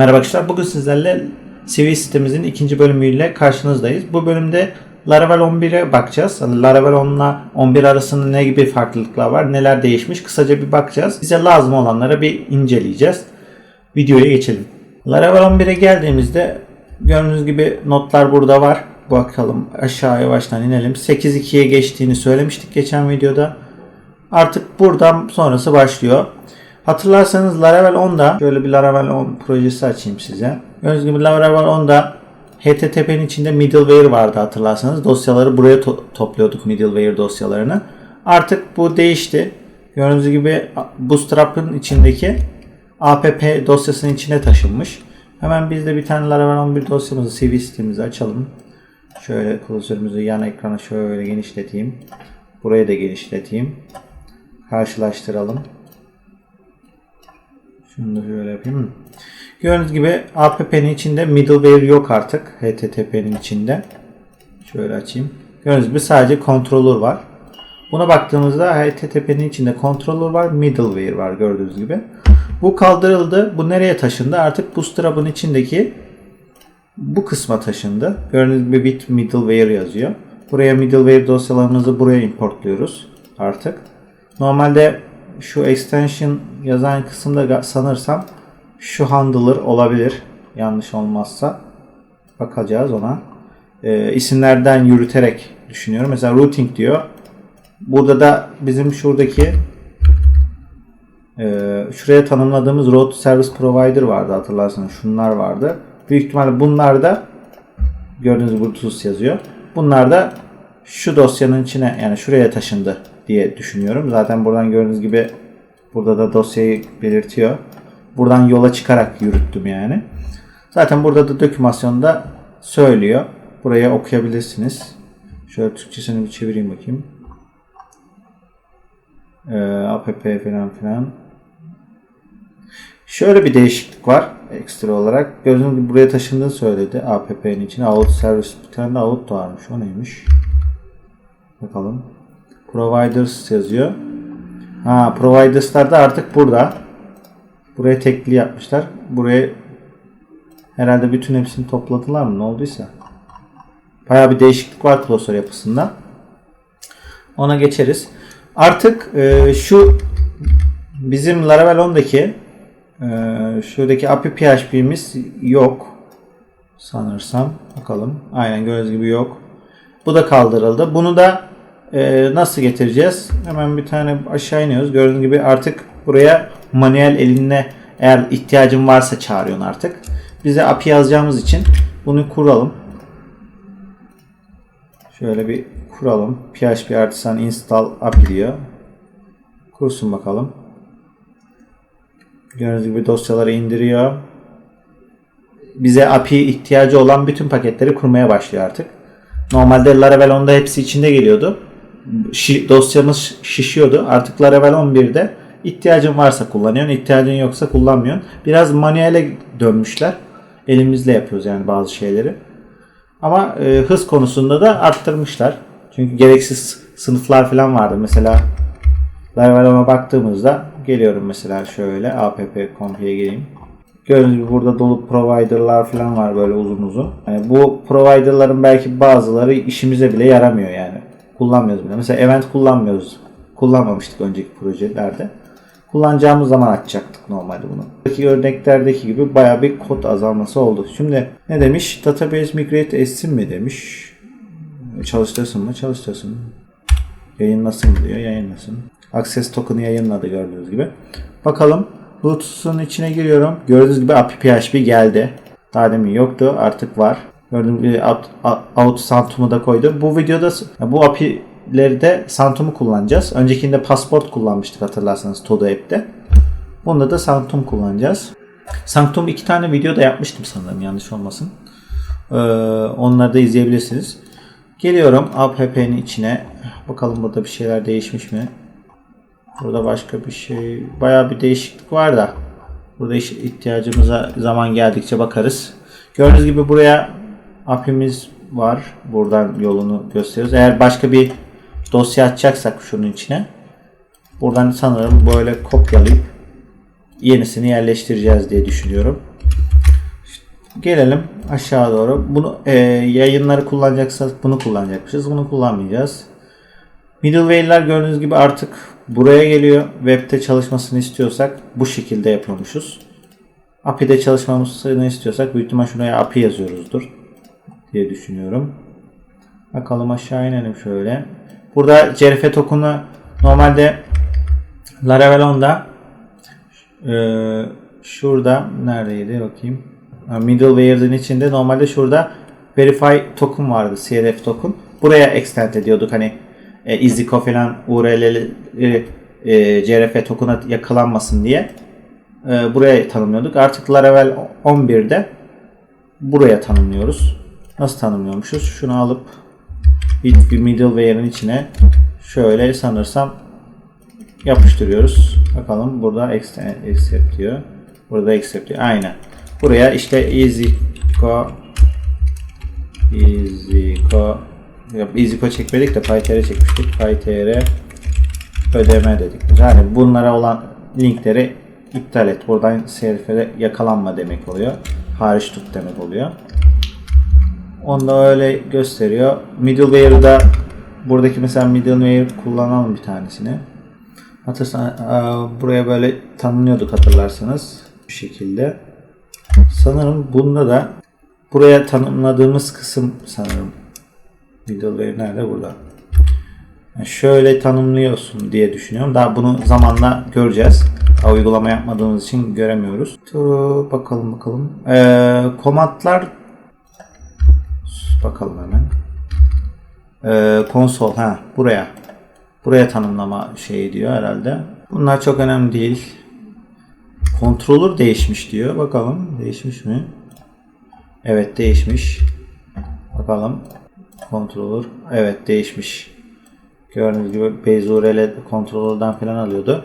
Merhaba arkadaşlar. Bugün sizlerle CV sitemizin ikinci bölümüyle karşınızdayız. Bu bölümde Laravel 11'e bakacağız. Laravel 10 ile 11 arasında ne gibi farklılıklar var, neler değişmiş kısaca bir bakacağız. Bize lazım olanlara bir inceleyeceğiz. Videoya geçelim. Laravel 11'e geldiğimizde gördüğünüz gibi notlar burada var. Bakalım aşağı yavaştan inelim. 8.2'ye geçtiğini söylemiştik geçen videoda. Artık buradan sonrası başlıyor. Hatırlarsanız Laravel 10'da şöyle bir Laravel 10 projesi açayım size. Gördüğünüz gibi Laravel 10'da HTTP'nin içinde middleware vardı hatırlarsanız. Dosyaları buraya to- topluyorduk middleware dosyalarını. Artık bu değişti. Gördüğünüz gibi Bootstrap'ın içindeki app dosyasının içine taşınmış. Hemen biz de bir tane Laravel 11 dosyamızı CV sitemizi açalım. Şöyle klasörümüzü yan ekrana şöyle genişleteyim. Burayı da genişleteyim. Karşılaştıralım. Şunu da şöyle yapayım. Gördüğünüz gibi app'nin içinde middleware yok artık. HTTP'nin içinde. Şöyle açayım. Gördüğünüz gibi sadece controller var. Buna baktığımızda HTTP'nin içinde controller var, middleware var gördüğünüz gibi. Bu kaldırıldı. Bu nereye taşındı? Artık Bootstrap'ın içindeki bu kısma taşındı. Gördüğünüz gibi bit middleware yazıyor. Buraya middleware dosyalarımızı buraya importluyoruz artık. Normalde şu extension yazan kısımda sanırsam şu handler olabilir. Yanlış olmazsa. Bakacağız ona. Ee, isimlerden yürüterek düşünüyorum. Mesela routing diyor. Burada da bizim şuradaki e, şuraya tanımladığımız road service provider vardı hatırlarsanız. Şunlar vardı. Büyük ihtimalle bunlar da gördüğünüz Bluetooth yazıyor. Bunlar da şu dosyanın içine yani şuraya taşındı diye düşünüyorum. Zaten buradan gördüğünüz gibi burada da dosyayı belirtiyor. Buradan yola çıkarak yürüttüm yani. Zaten burada da dokümasyonda söylüyor. Buraya okuyabilirsiniz. Şöyle Türkçesini bir çevireyim bakayım. Ee, app falan filan. Şöyle bir değişiklik var ekstra olarak. Gördüğünüz gibi buraya taşındığını söyledi app'nin içine. Out service bir tane de out varmış. O neymiş? Bakalım. Providers yazıyor. Ha, providers'lar da artık burada. Buraya tekli yapmışlar. Buraya herhalde bütün hepsini topladılar mı? Ne olduysa. Baya bir değişiklik var klasör yapısında. Ona geçeriz. Artık e, şu bizim Laravel 10'daki e, şuradaki API PHP'miz yok. Sanırsam. Bakalım. Aynen gördüğünüz gibi yok. Bu da kaldırıldı. Bunu da e, nasıl getireceğiz? Hemen bir tane aşağı iniyoruz. Gördüğünüz gibi artık buraya manuel elinle eğer ihtiyacın varsa çağırıyorsun artık. Bize API yazacağımız için bunu kuralım. Şöyle bir kuralım. PHP artisan install API diyor. Kursun bakalım. Gördüğünüz gibi dosyaları indiriyor. Bize API ihtiyacı olan bütün paketleri kurmaya başlıyor artık. Normalde Laravel 10'da hepsi içinde geliyordu. Şi- dosyamız şişiyordu. Artık Laravel 11'de ihtiyacın varsa kullanıyorsun, ihtiyacın yoksa kullanmıyorsun. Biraz manuele dönmüşler. Elimizle yapıyoruz yani bazı şeyleri. Ama e, hız konusunda da arttırmışlar. Çünkü gereksiz sınıflar falan vardı. Mesela Laravel 10'a baktığımızda geliyorum mesela şöyle app config'e gireyim. Gördüğünüz gibi burada dolu provider'lar falan var böyle uzun uzun. Yani bu provider'ların belki bazıları işimize bile yaramıyor yani. Kullanmıyoruz bile. Mesela event kullanmıyoruz. Kullanmamıştık önceki projelerde. Kullanacağımız zaman açacaktık normalde bunu. Buradaki örneklerdeki gibi baya bir kod azalması oldu. Şimdi ne demiş? Database migrate etsin mi demiş. Çalıştırsın mı? Çalıştırsın. Yayınlasın diyor. Yayınlasın. Access token'ı yayınladı gördüğünüz gibi. Bakalım. Bluetooth'un içine giriyorum. Gördüğünüz gibi API PHP geldi. Daha demin yoktu. Artık var. Gördüğünüz gibi out, out, Santum'u da koydu. Bu videoda bu API'leri de Santum'u kullanacağız. Öncekinde Passport kullanmıştık hatırlarsanız Todo App'te. Bunda da Santum kullanacağız. Sanctum iki tane video da yapmıştım sanırım yanlış olmasın. Ee, onları da izleyebilirsiniz. Geliyorum app'nin içine. Bakalım burada bir şeyler değişmiş mi? Burada başka bir şey, bayağı bir değişiklik var da. Burada ihtiyacımıza zaman geldikçe bakarız. Gördüğünüz gibi buraya API'miz var. Buradan yolunu gösteriyoruz. Eğer başka bir dosya açacaksak şunun içine. Buradan sanırım böyle kopyalayıp yenisini yerleştireceğiz diye düşünüyorum. Gelelim aşağı doğru. Bunu e, yayınları kullanacaksak bunu kullanacakmışız. Bunu kullanmayacağız. Middleware'ler gördüğünüz gibi artık buraya geliyor. Web'de çalışmasını istiyorsak bu şekilde yapıyormuşuz. API'de çalışmamızı istiyorsak büyük ihtimal şuraya API yazıyoruzdur diye düşünüyorum. Bakalım aşağı inelim şöyle. Burada CRF token'u normalde Laravel 10'da ee, şurada neredeydi bakayım. Middleware'ın içinde normalde şurada Verify token vardı. CRF token. Buraya extend ediyorduk. Hani e, EasyCo falan URL'leri e, CRF token'a yakalanmasın diye e, buraya tanımlıyorduk. Artık Laravel 11'de buraya tanımlıyoruz. Nasıl tanımlıyormuşuz? Şunu alıp bir middleware'ın içine şöyle sanırsam yapıştırıyoruz. Bakalım burada accept diyor. Burada accept diyor. Aynen. Buraya işte EasyCo EasyCo EasyCo çekmedik de PyTR çekmiştik. PyTR ödeme dedik. Yani bunlara olan linkleri iptal et. Buradan serifere yakalanma demek oluyor. Hariç tut demek oluyor. Onda öyle gösteriyor. Middleware'da buradaki mesela middleware kullanalım bir tanesini. Hatırsan buraya böyle tanımlıyorduk hatırlarsanız bu şekilde. Sanırım bunda da buraya tanımladığımız kısım sanırım middleware nerede burada. Yani şöyle tanımlıyorsun diye düşünüyorum. Daha bunu zamanla göreceğiz. Daha uygulama yapmadığımız için göremiyoruz. Dur, bakalım bakalım. Ee, komatlar bakalım hemen. Ee, konsol ha buraya. Buraya tanımlama şeyi diyor herhalde. Bunlar çok önemli değil. Controller değişmiş diyor. Bakalım değişmiş mi? Evet değişmiş. Bakalım. Controller. Evet değişmiş. Gördüğünüz gibi Base URL controller'dan falan alıyordu.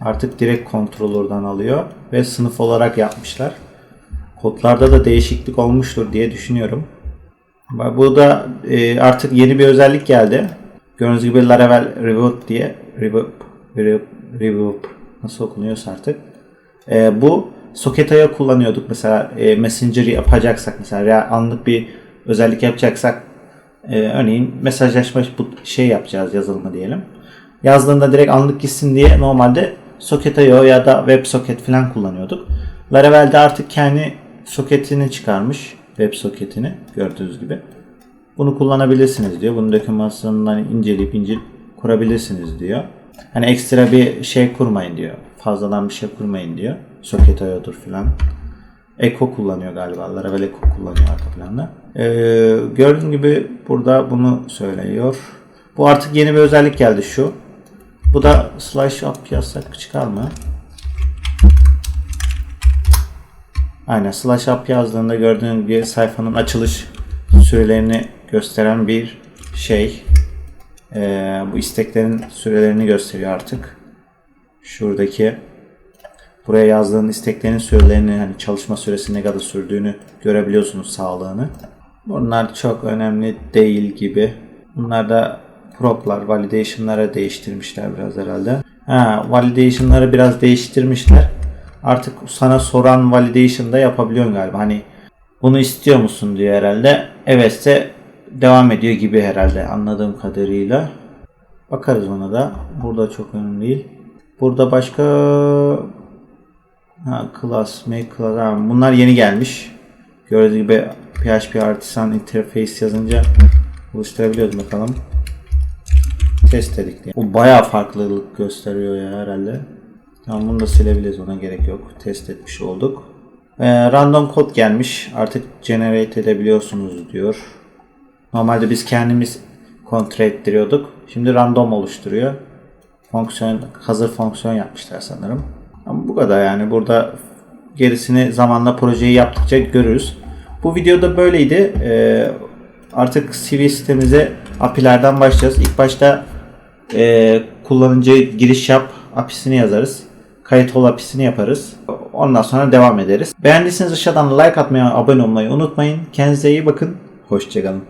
Artık direkt controller'dan alıyor ve sınıf olarak yapmışlar. Kodlarda da değişiklik olmuştur diye düşünüyorum. Bu da e, artık yeni bir özellik geldi. Gördüğünüz gibi Laravel Reboot diye Reboot, Reboot, Reboot nasıl okunuyorsa artık. E, bu Socket'e kullanıyorduk mesela e, Messenger yapacaksak mesela anlık bir özellik yapacaksak e, örneğin mesajlaşma bu şey yapacağız yazılımı diyelim. Yazdığında direkt anlık gitsin diye normalde Socket.io ya da WebSocket falan kullanıyorduk. Laravel'de artık kendi soketini çıkarmış. Web soketini gördüğünüz gibi. Bunu kullanabilirsiniz diyor. Bunun dokümantasyonundan inceleyip inceleyip kurabilirsiniz diyor. Hani ekstra bir şey kurmayın diyor. Fazladan bir şey kurmayın diyor. Socket.io'dur filan. Echo kullanıyor galiba. Laravel Echo kullanıyor arka planda. Ee, gördüğün gibi burada bunu söylüyor. Bu artık yeni bir özellik geldi şu. Bu da slash up yazsak çıkar mı? Aynen slash up yazdığında gördüğün gibi sayfanın açılış sürelerini gösteren bir şey. Ee, bu isteklerin sürelerini gösteriyor artık. Şuradaki buraya yazdığın isteklerin sürelerini hani çalışma süresi ne kadar sürdüğünü görebiliyorsunuz sağlığını. Bunlar çok önemli değil gibi. Bunlar da proplar, validation'lara değiştirmişler biraz herhalde. Ha, validation'ları biraz değiştirmişler. Artık sana soran validation'da yapabiliyorsun galiba. Hani bunu istiyor musun diyor herhalde. Evetse devam ediyor gibi herhalde anladığım kadarıyla. Bakarız ona da. Burada çok önemli değil. Burada başka ha, class, make class. Ha, bunlar yeni gelmiş. Gördüğünüz gibi PHP Artisan Interface yazınca oluşturabiliyoruz bakalım. Test dedik. O bayağı farklılık gösteriyor ya herhalde. Tamam bunu da silebiliriz ona gerek yok. Test etmiş olduk. Ee, random kod gelmiş. Artık generate edebiliyorsunuz diyor. Normalde biz kendimiz kontrol ettiriyorduk. Şimdi random oluşturuyor. Fonksiyon, hazır fonksiyon yapmışlar sanırım. Ama bu kadar yani. Burada gerisini zamanla projeyi yaptıkça görürüz. Bu videoda böyleydi. Ee, artık CV sitemize API'lerden başlayacağız. İlk başta e, kullanıcı giriş yap API'sini yazarız. Kayıt ol API'sini yaparız. Ondan sonra devam ederiz. Beğendiyseniz aşağıdan like atmayı, abone olmayı unutmayın. Kendinize iyi bakın. Hoşçakalın.